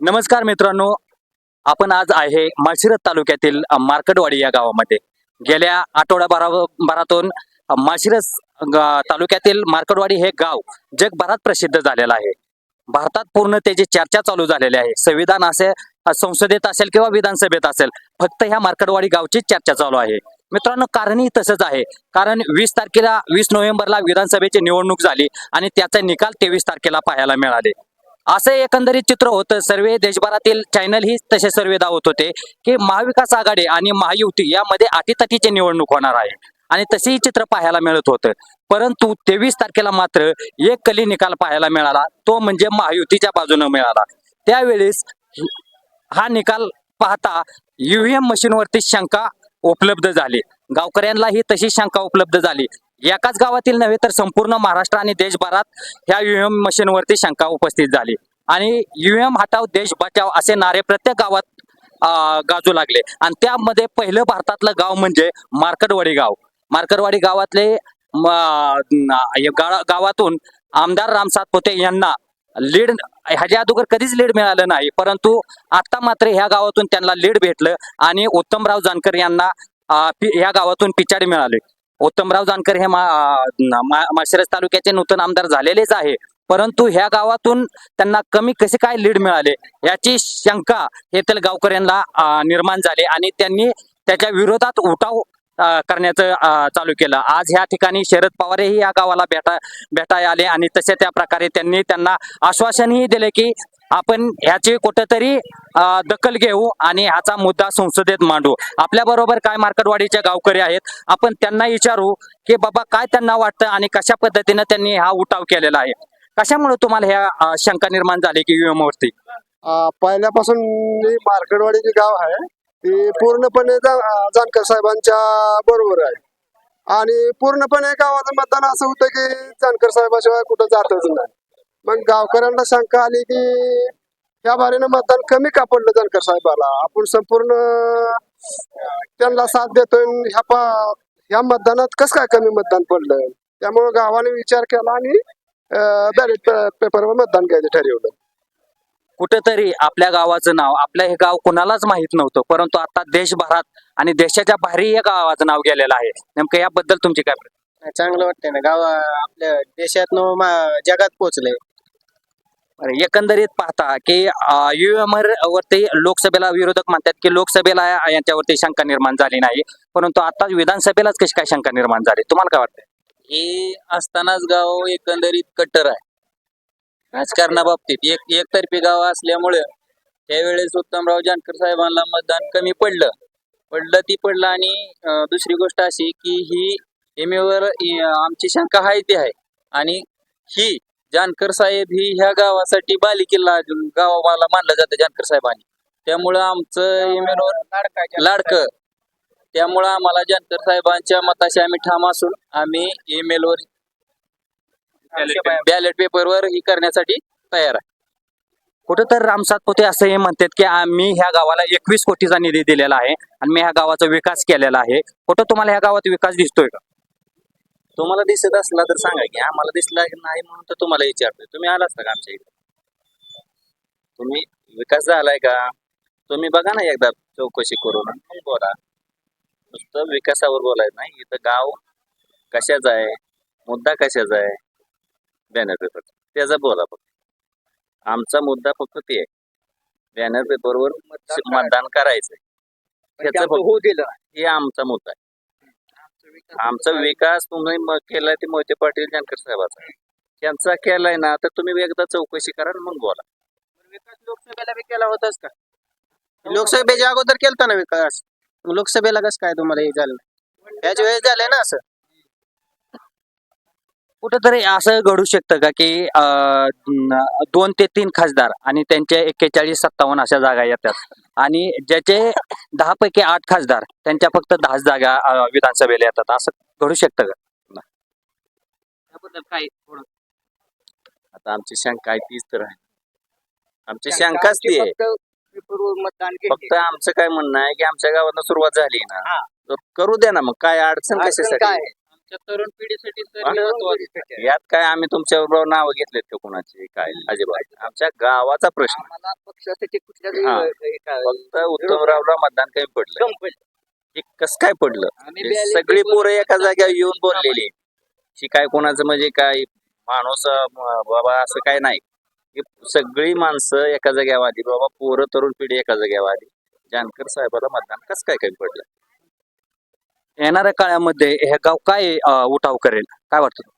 नमस्कार मित्रांनो आपण आज आहे माळशिरस तालुक्यातील मार्कडवाडी या गावामध्ये. गेल्या आठवड्याभरातून माळशिरस तालुक्यातील मार्कडवाडी हे गाव जगभरात प्रसिद्ध झालेलं आहे. भारतात पूर्ण त्याची चर्चा चालू झालेली आहे. संविधान असे संसदेत असेल किंवा विधानसभेत असेल फक्त ह्या मार्कडवाडी गावचीच चर्चा चालू आहे. मित्रांनो कारणही तसंच आहे. कारण वीस तारखेला वीस नोव्हेंबरला विधानसभेची निवडणूक झाली आणि त्याचा निकाल तेवीस तारखेला पाहायला मिळाले. असं एकंदरीत चित्र होतं. सर्वे देशभरातील चॅनल ही तसे सर्वे दावत होते की महाविकास आघाडी आणि महायुती यामध्ये अटीतटीची निवडणूक होणार आहे. आणि तसेही चित्र पाहायला मिळत होतं. परंतु तेवीस तारखेला मात्र एक कली निकाल पाहायला मिळाला. तो म्हणजे महायुतीच्या बाजूने मिळाला. त्यावेळेस हा निकाल पाहता ईव्हीएम मशीनवरती शंका उपलब्ध झाली. गावकऱ्यांनाही तशी शंका उपलब्ध झाली. एकाच गावातील नव्हे तर संपूर्ण महाराष्ट्र आणि देशभरात ह्या ईव्हीएम मशीनवरती शंका उपस्थित झाली. आणि ईव्हीएम हटाव देश बचाव असे नारे प्रत्येक गावात गाजू लागले. आणि त्यामध्ये पहिलं भारतातलं गाव म्हणजे मार्कडवाडी गाव. मार्कडवाडी गावातले गावातून आमदार राम सातपुते यांना लीड ह्याच्या अगोदर कधीच लीड मिळालं नाही. परंतु आता मात्र ह्या गावातून त्यांना लीड भेटलं आणि उत्तमराव जानकर यांना ह्या गावातून पिछाडी मिळाली. उत्तमराव जानकर हे मा- माळशिरस तालुक्याचे नूतन आमदार झालेलेच आहे. परंतु ह्या गावातून त्यांना कमी कसे काय लीड मिळाले याची शंका येथील गावकऱ्यांना यांना निर्माण झाली आणि त्यांनी त्याच्या विरोधात उठाव करण्याचं चालू केलं. आज ह्या ठिकाणी शरद पवारही या गावाला भेटा भेटाय आले आणि तसे त्या प्रकारे त्यांनी त्यांना आश्वासनही दिले की आपण ह्याची कुठेतरी दखल घेऊ आणि ह्याचा मुद्दा संसदेत मांडू. आपल्या बरोबर काय मार्कडवाडीचे गावकरी आहेत आपण त्यांना विचारू की बाबा काय त्यांना वाटतं आणि कशा पद्धतीने त्यांनी हा उठाव केलेला आहे. कशामुळे तुम्हाला ह्या शंका निर्माण झाली की UM पहिल्यापासून मार्केटवाडी जे गाव आहे ते पूर्णपणे जानकर साहेबांच्या बरोबर आहे. आणि पूर्णपणे गावाचं मतदान असं होतं की जानकर साहेबाशिवाय कुठं जातच नाही. मग गावकऱ्यांना शंका आली की या बारीनं मतदान कमी का पडलं जानकर साहेबाला? आपण संपूर्ण त्यांना साथ देतोय ह्या पा ह्या मतदानात कसं काय कमी मतदान पडलं? त्यामुळे गावाने विचार केला आणि बॅलेट पेपरवर मतदान घ्यायचं ठरवलं. कुठेतरी आपल्या गावाचं नाव आपलं हे गाव कोणालाच माहीत नव्हतं परंतु आता देशभरात आणि देशाच्या बाहेरही या गावाचं नाव गेलेलं आहे. नेमकं याबद्दल तुमची काय? चांगलं वाटतंय ना गाव आपल्या देशात जगात पोहोचलंय. एकंदरीत पाहता की युएमआर वरती लोकसभेला विरोधक म्हणतात की लोकसभेला यांच्यावरती शंका निर्माण झाली नाही. परंतु आता विधानसभेलाच कशी काय शंका निर्माण झाली? तुम्हाला काय वाटतं हे असतानाच गाव एकंदरीत कट्टर आहे. राजकारणाबाबतीत. एक एकतर्फी गाव असल्यामुळे त्यावेळेस उत्तमराव जानकर साहेबांना मतदान कमी पडलं. पडलं ती पडलं आणि दुसरी गोष्ट अशी की ही एमेवर आमची शंका आहे ती आहे. आणि ही जानकर साहेब ही ह्या गावासाठी बालिकेला गावाला मानलं जातं जानकर साहेबांनी त्यामुळं आमचं एमेवर लाडकं. त्यामुळं आम्हाला जानकर साहेबांच्या मताशी आम्ही ठाम असून आम्ही ईमेल वर बॅलेट पेपरवर ही करण्यासाठी तयार आहे. कुठं तर राम सातपुते असंही म्हणतात की आम्ही ह्या गावाला एकवीस कोटीचा निधी दिलेला आहे आणि मी ह्या गावाचा विकास केलेला आहे. कुठं तुम्हाला ह्या गावात विकास दिसतोय का? तुम्हाला दिसत असला तर सांगा की आम्हाला दिसला नाही म्हणून तर तुम्हाला विचारतोय. तुम्ही आला असता का आमच्या इथे तुम्ही विकास झालाय का? तुम्ही बघा ना एकदा चौकशी करून. मग बोला. नुसतं विकासावर बोलायचं नाही. इथं गाव कशाचा आहे? मुद्दा कशाचा आहे? बॅनर पेपर त्याचा बोला फक्त. आमचा मुद्दा फक्त ते आहे. बॅनर पेपरवर मतदान करायचंय. त्याचं फक्त होऊ दिलं. हे आमचा मुद्दा आहे. आमचा विकास तुम्ही केलाय ते मोहिते पाटील जानकर साहेबाचा. त्यांचा केलाय ना तर तुम्ही एकदा चौकशी करा आणि मग बोला. विकास लोकसभेला बी केला होताच का? लोकसभेच्या अगोदर केलता ना विकास. लोकसभेला कसं काय तुम्हाला हे झालं? याच वेळेस झालंय ना असं. कुठंतरी असं घडू शकतं का की अं, न- दोन ते तीन खासदार आणि त्यांचे एक्केचाळीस सत्तावन्न अशा जागा येतात. आणि ज्याचे दहा पैकी आठ खासदार त्यांच्या फक्त दहा जागा अं, विधानसभेला येतात. असं घडू शकतं का? त्याबद्दल काय आता आमची शंका आहे तीच तर आहे. आमची शंकाच ती आहे. मतदान फक्त आमचं काय म्हणणं आहे की आमच्या गावात सुरुवात झाली ना. हा. तर करू द्या ना मग. काय अडचण अडचण कशासाठी? काय? आमच्या तरुण पिढीसाठी तर हे महत्वाचं आहे. यात काय आम्ही तुमच्या बरोबर नाव घेतलेत का कोणाचे? काय अजिबात आमच्या गावाचा प्रश्न. आम्हाला पक्षासाठी हा. कुठल्या फक्त उत्तमरावला मतदान कमी पडलं. हे कस काय पडलं? आम्ही हे सगळी paper पोरं एका जाग्यावर येऊन बोललेली. ही काय कोणाचं म्हणजे काय माणूस अं, बाबा असं काय नाही. ही सगळी माणसं एका जाग्यावर आली. बाबा पोरं तरुण पिढी एका जाग्यावर आली. जानकर साहेबाला मतदान कसं काय कमी पडलं? येणाऱ्या काळामध्ये हे गाव काय उठाव करेल? काय वाटतं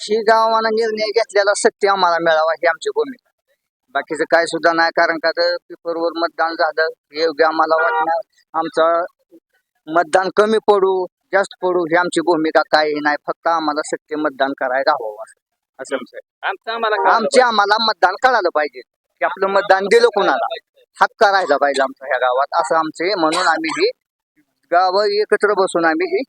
ही गावानं निर्णय घेतलेला सत्य आम्हाला मिळावा ही आमची भूमिका बाकीचं काय सुद्धा नाही कारण का तर पेपरवर मतदान झालं हे योग्य आम्हाला वाटणार. आमचं मतदान कमी पडू जास्त पडू ही आमची भूमिका काही नाही फक्त आम्हाला सत्य मतदान करायला हवं असं. असं आमचं आम्हाला आमचे आम्हाला मतदान कळालं पाहिजे की आपलं मतदान दिलं कोणाला? हक्क राहायला पाहिजे आमचा ह्या गावात असं आमचे म्हणून आम्ही ही गाव एकत्र बसून आम्ही ही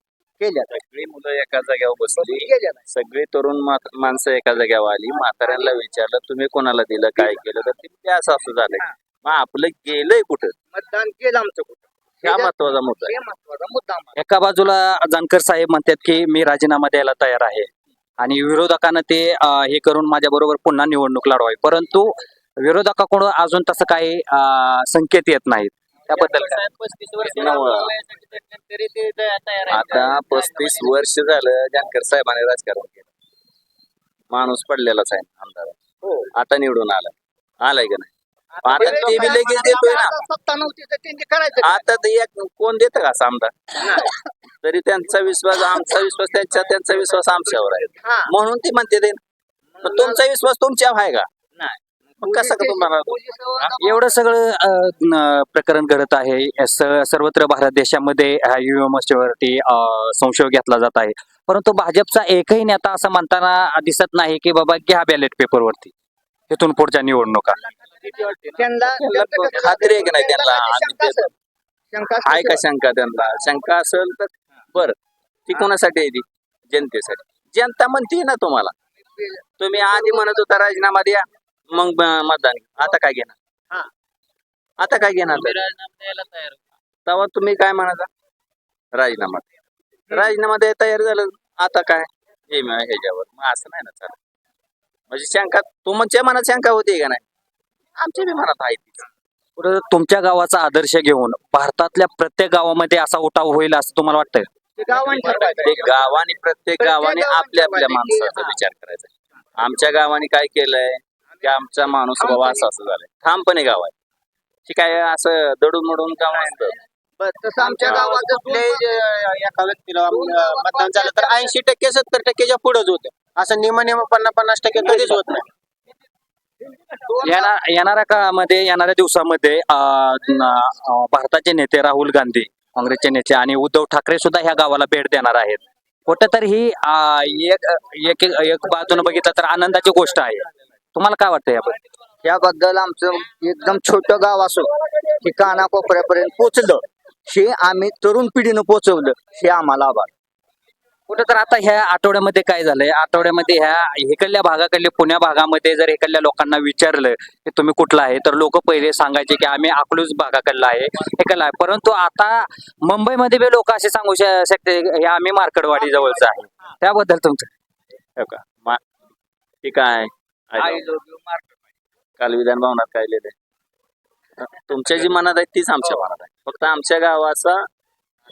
केल्या. सगळी मुलं एका जाग्यावर बसली. केल्या सगळी तरुण मा- माणसं एका जाग्यावर आली. म्हाताऱ्यांना विचारलं तुम्ही कोणाला दिलं? काय केलं? तर ते असं असं झालंय. मग आपलं गेलंय कुठं? मतदान केलं आमचं कुठं? हा महत्त्वाचा मुद्दा आहे. हे महत्त्वाचा मुद्दा आम्हाला. एका बाजूला जानकर साहेब म्हणतात की मी राजीनामा द्यायला तयार आहे. आणि विरोधकांना ते अं, हे करून माझ्या बरोबर पुन्हा निवडणूक लढवावी. परंतु विरोधकाकडून अजून तसं काही अं, संकेत येत नाहीत. त्याबद्दल काय? साहेब पस्तीस वर्ष नवं. राबवण्यासाठी तर तरी ते तया- तयार आहेत. आता पस्तीस वर्ष झालं जानकर साहेबांनी राजकारण केलं. माणूस पडलेलाच आहे आमदार. आता निवडून आला आलाय का नाही? आता ते बी लगेच देतोय ना. सत्ता नव्हती तर त्यांनी करायचं आता ते एक कोण देत का असं आमदार? तरी त्यांचा विश्वास आमचा विश्वास त्यांच्या त्यांचा विश्वास आमच्यावर आहे. हा. म्हणून ते म्हणते ते. पण तुमचा विश्वास तुमच्यावर आहे का? मग कसं का तुम्हाला? एवढं सगळं अं, प्रकरण घडत आहे. स- सर्वत्र भारत देशामध्ये ईव्हीएम वरती अं, संशय घेतला जात आहे. परंतु भाजपचा एकही नेता असं म्हणताना दिसत नाही की बाबा घ्या बॅलेट पेपर वरती. इथून पुढच्या निवडणुका. त्यांना खात्री आहे की नाही त्यांना? आम्ही आहे का शंका त्यांना? शंका असेल तर बर. ती कोणासाठी आहे ती? जनतेसाठी. जनता म्हणते ना तुम्हाला. तुम्ही आधी म्हणत होता राजीनामा द्या. मग ब- मतदान घ्या. आता काय घेणार हा. आता काय घेणार आम्ही राजीनामा द्यायला तयार. तेव्हा तुम्ही काय म्हणाचा राजीनामा द्या. राजीनामा द्याय तयार झालं आता काय हे म- ह्याच्यावर मग असं नाही ना चालत म्हणजे शंका तुमच्या मनात शंका होती का नाही आमच्या बी मनात आहे ती पुढं तुमच्या गावाचा आदर्श घेऊन भारतातल्या प्रत्येक गावामध्ये असा उठाव होईल असं तुम्हाला वाटतंय ते गावांनी ठरवायचं. गावाने प्रत्येक गावाने गावाने आपल्या आपल्या ठरवायचं. माणसाचा हा. विचार करायचा आमच्या गावाने काय केलंय की आमचा माणूस बाबा असं असं झालंय. ठामपणे गाव आहे. की काय असं दडून मडून गाव नसतं बरं, तसं आमच्या गावात कुठल्याही जे एका व्यक्तीला अं, मतदान झालं तर ऐंशी टक्के सत्तर टक्केच्या पुढेच होतं. असं निम निम पन्नास पन्नास टक्के कधीच होत नाही. येणार येणाऱ्या काळामध्ये येणाऱ्या दिवसामध्ये अं, न- अं, भारताचे नेते राहुल गांधी काँग्रेसचे नेते आणि उद्धव ठाकरे सुद्धा ह्या गावाला भेट देणार आहेत. कुठेतरी ही अं, एक एक एक बाजूने बघितलं तर आनंदाची गोष्ट आहे. तुम्हाला काय वाटतं याबद्दल? याबद्दल आमचं एकदम छोटं गाव असो की कानाकोपऱ्यापर्यंत पोचलं हे आम्ही तरुण पिढीनं पोचवलं हे आम्हाला आभार. कुठं तर आता ह्या आठवड्यामध्ये काय झालंय? आठवड्यामध्ये ह्या इकडल्या भागाकडल्या पुण्या भागामध्ये जर इकडल्या लोकांना विचारलं की तुम्ही कुठला आहे तर लोक पहिले सांगायचे की आम्ही अकलूज भागाकडला आहे इकडला आहे परंतु आता मुंबईमध्ये बी लोक असे सांगू श- शकते हे आम्ही मार्कडवाडी जवळचं आहे. त्याबद्दल तुमचं. हो का? मा- हे? काल विधान भवनात काय लिहिलंय? तुमच्या जी मनात आहे तीच आमच्या मनात आहे. फक्त आमच्या गावाचा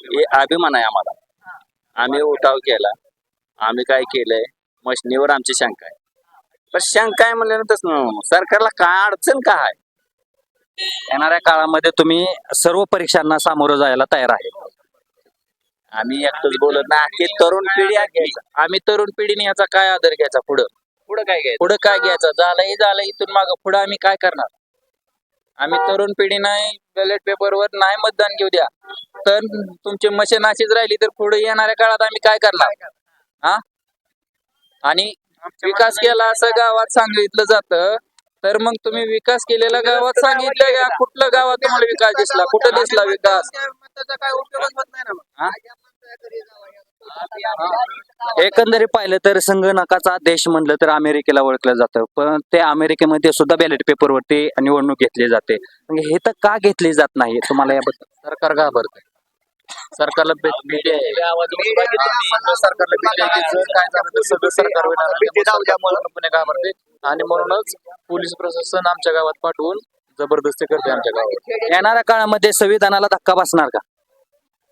हे अभिमान आहे आम्हाला. आम्ही उठाव केला. आम्ही काय केलंय? मशनीवर आमची शंका आहे. पण शंका आहे म्हणल्यानंतर सरकारला काय अडचण काय आहे? येणाऱ्या काळामध्ये तुम्ही सर्व परीक्षांना सामोरं जायला तयार आहे. आम्ही एकटंच बोलत नाही. हे तरुण पिढी आहे आम्ही तरुण पिढीने याचा काय आदर घ्यायचा पुढं? पुढे काय घ्यायचं? पुढं काय घ्यायचं? झालंही झालं इथून माग पुढं आम्ही काय करणार? आम्ही तरुण पिढी नाही बॅलेट पेपरवर नाही मतदान घेऊ द्या. तर तुमची मशीन अशीच राहिली तर पुढे येणाऱ्या काळात आम्ही काय करणार? हा? आणि विकास केला असं गावात सांगितलं जातं तर मग तुम्ही विकास केलेला गावात सांगितलं का? कुठलं गावात तुम्हाला विकास दिसला? कुठं दिसला विकास? काय उपयोगच होत नाही ना मग. एकंदरीत पाहिलं तर संगणकाचा देश म्हणलं तर अमेरिकेला ओळखलं जातं. पण ते अमेरिकेमध्ये सुद्धा बॅलेट पेपरवरती निवडणूक घेतली जाते. म्हणजे हे तर का घेतली जात नाही तुम्हाला याबद्दल? सरकार घाबरत सरकारला सरकारला की घाबरते आणि म्हणूनच पोलीस प्रशासन आमच्या गावात पाठवून जबरदस्ती करते आमच्या गावात. येणाऱ्या काळामध्ये संविधानाला धक्का बसणार का?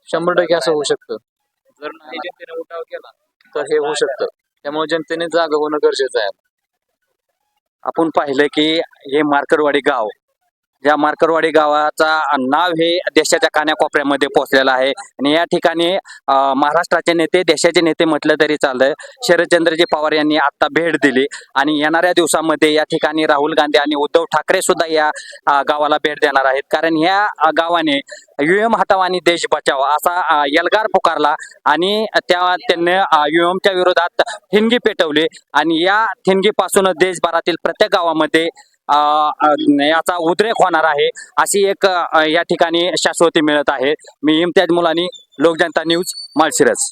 शंभर टक्के असं होऊ शकतं. जर नाही जनतेने उठाव केला तर हे होऊ शकतं. त्यामुळे जनतेने जागा होणं गरजेचं आहे. आपण पाहिलं की हे मार्कडवाडी गाव या मार्करवाडी गावाचा नाव हे देशाच्या कान्याकोपऱ्यामध्ये पोहोचलेलं आहे. आणि या ठिकाणी महाराष्ट्राचे नेते देशाचे नेते म्हटलं तरी चालतंय. शरदचंद्रजी पवार यांनी आता भेट दिली. आणि येणाऱ्या दिवसामध्ये या ठिकाणी राहुल गांधी आणि उद्धव ठाकरे सुद्धा या गावाला भेट देणार आहेत. कारण या गावाने युएम हटाव आणि देश बचाव असा यलगार पुकारला. आणि त्या त्यांनी युएमच्या विरोधात ठिणगी पेटवली. आणि या ठिणगीपासून देशभरातील प्रत्येक गावामध्ये याचा उद्रेक होणार आहे अशी एक या ठिकाणी शाश्वती मिळत आहे. मी इम्तियाज मुलानी लोकजनता न्यूज माळशिरस.